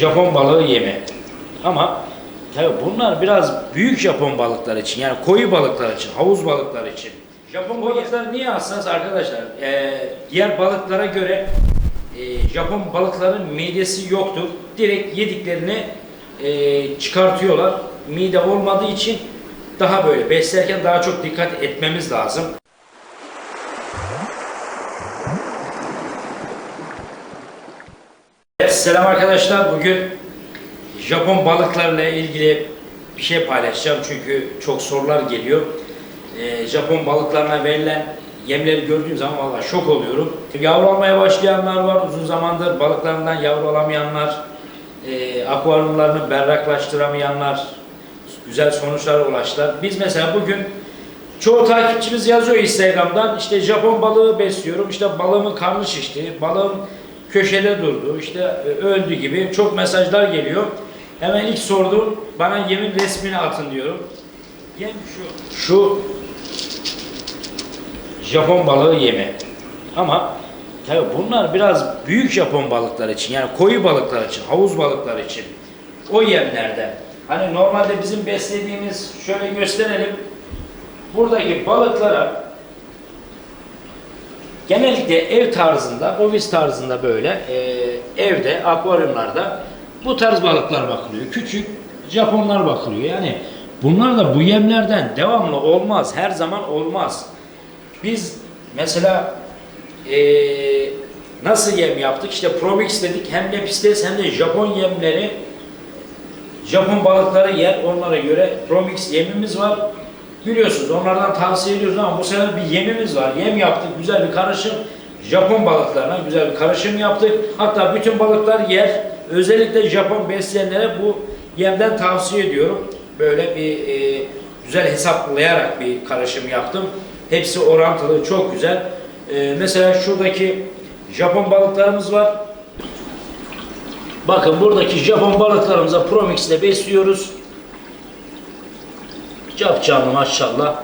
Japon balığı yeme. Ama tabii bunlar biraz büyük Japon balıklar için yani koyu balıklar için, havuz balıkları için. Japon balıklar niye hassas arkadaşlar? Ee, diğer balıklara göre e, Japon balıkların midesi yoktur. Direkt yediklerini e, çıkartıyorlar. Mide olmadığı için daha böyle beslerken daha çok dikkat etmemiz lazım. Selam arkadaşlar. Bugün Japon balıklarla ilgili bir şey paylaşacağım çünkü çok sorular geliyor. Ee, Japon balıklarına verilen yemleri gördüğüm zaman valla şok oluyorum. Yavru almaya başlayanlar var, uzun zamandır balıklarından yavru alamayanlar, e, akvaryumlarını berraklaştıramayanlar, güzel sonuçlara ulaştılar. Biz mesela bugün Çoğu takipçimiz yazıyor Instagram'dan işte Japon balığı besliyorum işte balığımın karnı şişti, balığım köşede durdu, işte e, öldü gibi çok mesajlar geliyor. Hemen ilk sorduğum bana yemin resmini atın diyorum. Yem şu. Şu Japon balığı yemi. Ama tabii bunlar biraz büyük Japon balıklar için yani koyu balıklar için, havuz balıkları için o yemlerden. Hani normalde bizim beslediğimiz şöyle gösterelim buradaki balıklara genellikle ev tarzında, ofis tarzında böyle e, evde, akvaryumlarda bu tarz balıklar bakılıyor. Küçük Japonlar bakılıyor. Yani bunlar da bu yemlerden devamlı olmaz. Her zaman olmaz. Biz mesela e, nasıl yem yaptık? İşte Promix dedik. Hem Lepistes hem de Japon yemleri Japon balıkları yer. Onlara göre Promix yemimiz var. Biliyorsunuz onlardan tavsiye ediyoruz ama bu sefer bir yemimiz var. Yem yaptık, güzel bir karışım. Japon balıklarına güzel bir karışım yaptık. Hatta bütün balıklar yer. Özellikle Japon besleyenlere bu yemden tavsiye ediyorum. Böyle bir e, güzel hesaplayarak bir karışım yaptım. Hepsi orantılı, çok güzel. E, mesela şuradaki Japon balıklarımız var. Bakın buradaki Japon balıklarımıza Promix ile besliyoruz. Cap canlı maşallah.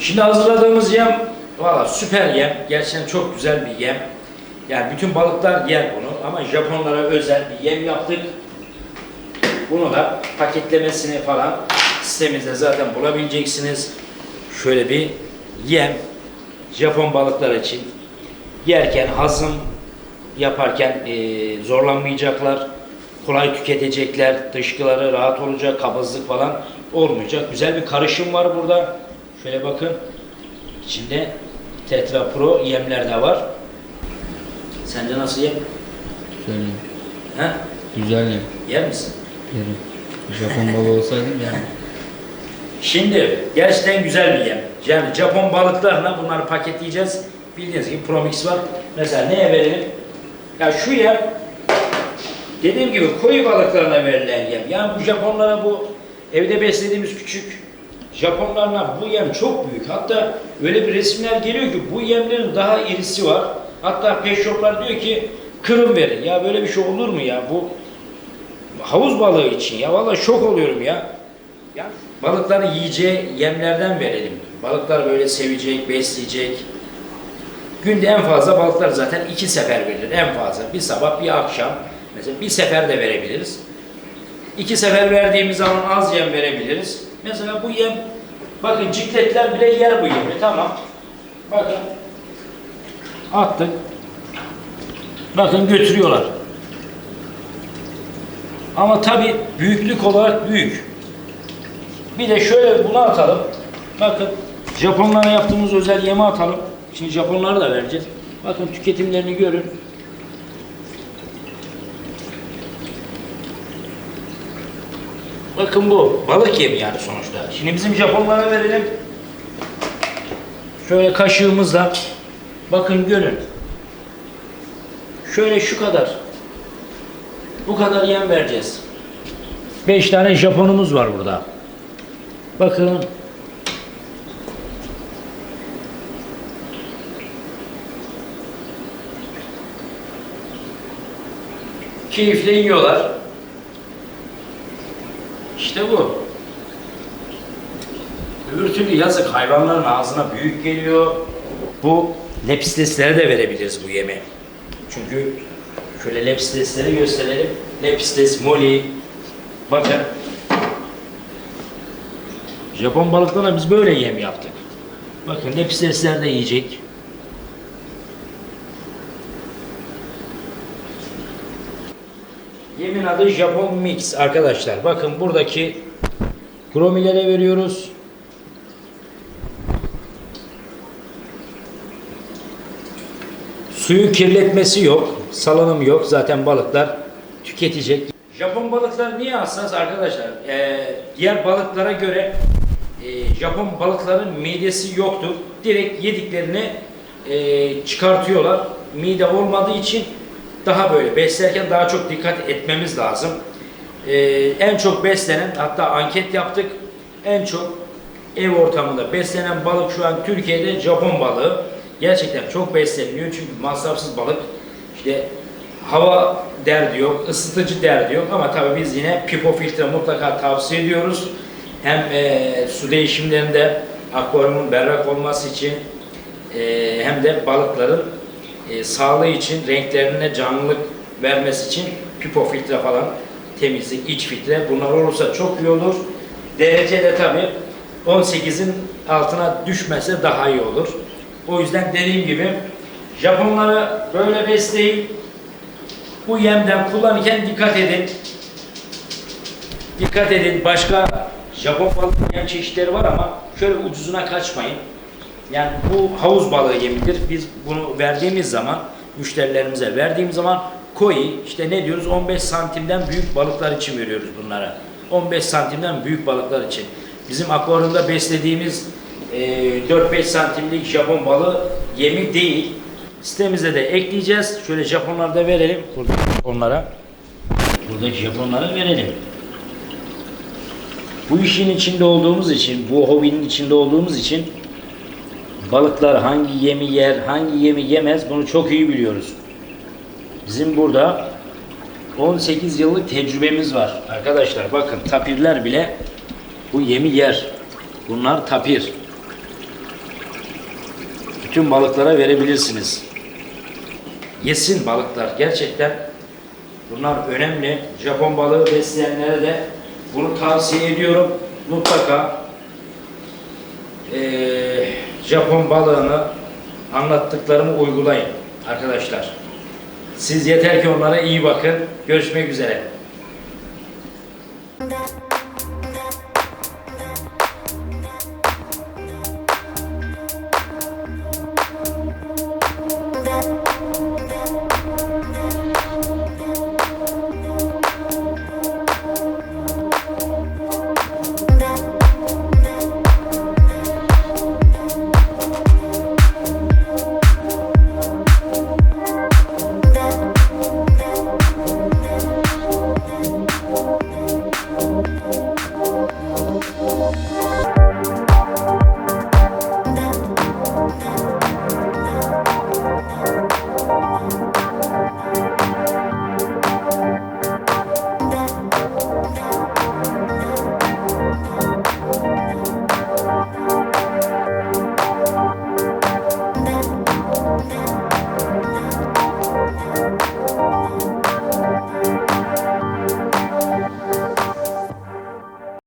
Şimdi hazırladığımız yem valla süper yem. Gerçekten çok güzel bir yem. Yani bütün balıklar yer bunu ama Japonlara özel bir yem yaptık. Bunu da paketlemesini falan sitemizde zaten bulabileceksiniz. Şöyle bir yem Japon balıklar için yerken hazım yaparken eee, zorlanmayacaklar. Kolay tüketecekler. Dışkıları rahat olacak. Kabızlık falan olmayacak. Güzel bir karışım var burada. Şöyle bakın. İçinde Tetra Pro yemler de var. Sence nasıl yem? Şöyle He? güzel yem. Yer misin? Yerim. Japon balığı olsaydım yani. Şimdi gerçekten güzel bir yem. Yani Japon balıklarla bunları paketleyeceğiz. Bildiğiniz gibi Promix var. Mesela neye verelim? Ya şu yem dediğim gibi koyu balıklarına verilen yem. Yani bu Japonlara bu evde beslediğimiz küçük Japonlarla bu yem çok büyük. Hatta öyle bir resimler geliyor ki bu yemlerin daha irisi var. Hatta pet shoplar diyor ki kırım verin. Ya böyle bir şey olur mu ya? Bu havuz balığı için ya vallahi şok oluyorum ya. Ya balıkların yiyeceği yemlerden verelim. Balıklar böyle sevecek, besleyecek. Günde en fazla balıklar zaten iki sefer verilir en fazla. Bir sabah bir akşam. Mesela bir sefer de verebiliriz. İki sefer verdiğimiz zaman az yem verebiliriz. Mesela bu yem, bakın cikletler bile yer bu yemi. Tamam. Bakın. Attık. Bakın götürüyorlar. Ama tabi büyüklük olarak büyük. Bir de şöyle bunu atalım. Bakın Japonlara yaptığımız özel yemi atalım. Şimdi Japonlara da vereceğiz. Bakın tüketimlerini görün. Bakın bu balık yemi yani sonuçta. Şimdi bizim Japonlara verelim. Şöyle kaşığımızla bakın görün. Şöyle şu kadar. Bu kadar yem vereceğiz. 5 tane Japonumuz var burada. Bakın. Keyifle yiyorlar. İşte bu. Öbür türlü yazık hayvanların ağzına büyük geliyor. Bu lepisleslere de verebiliriz bu yemi. Çünkü Şöyle lepistesleri gösterelim. Lepistes, moli. Bakın. Japon balıklarına biz böyle yem yaptık. Bakın lepistesler de yiyecek. Yemin adı Japon Mix arkadaşlar. Bakın buradaki kromilere veriyoruz. Suyu kirletmesi yok, salınım yok. Zaten balıklar tüketecek. Japon balıklar niye hassas arkadaşlar? Ee, diğer balıklara göre e, Japon balıkların midesi yoktur. Direkt yediklerini e, çıkartıyorlar. Mide olmadığı için daha böyle beslerken daha çok dikkat etmemiz lazım. Ee, en çok beslenen hatta anket yaptık. En çok ev ortamında beslenen balık şu an Türkiye'de Japon balığı. Gerçekten çok besleniyor çünkü masrafsız balık. İşte hava derdi yok, ısıtıcı derdi yok ama tabii biz yine pipo filtre mutlaka tavsiye ediyoruz. Hem e, su değişimlerinde akvaryumun berrak olması için e, hem de balıkların e, sağlığı için, renklerine canlılık vermesi için pipo filtre falan, temizlik, iç filtre bunlar olursa çok iyi olur. Derece de tabii 18'in altına düşmese daha iyi olur. O yüzden dediğim gibi Japonları böyle besleyin. Bu yemden kullanırken dikkat edin. Dikkat edin. Başka Japon balık yem çeşitleri var ama şöyle ucuzuna kaçmayın. Yani bu havuz balığı yemidir. Biz bunu verdiğimiz zaman müşterilerimize verdiğimiz zaman koi işte ne diyoruz 15 santimden büyük balıklar için veriyoruz bunlara. 15 santimden büyük balıklar için. Bizim akvaryumda beslediğimiz e, 4-5 santimlik Japon balığı yemi değil. Sitemize de ekleyeceğiz. Şöyle Japonları da verelim. Burada onlara. Buradaki Japonları verelim. Bu işin içinde olduğumuz için, bu hobinin içinde olduğumuz için balıklar hangi yemi yer, hangi yemi yemez bunu çok iyi biliyoruz. Bizim burada 18 yıllık tecrübemiz var. Arkadaşlar bakın tapirler bile bu yemi yer. Bunlar tapir. Bütün balıklara verebilirsiniz. Yesin balıklar gerçekten. Bunlar önemli. Japon balığı besleyenlere de bunu tavsiye ediyorum. Mutlaka eee, Japon balığını anlattıklarımı uygulayın arkadaşlar. Siz yeter ki onlara iyi bakın. Görüşmek üzere.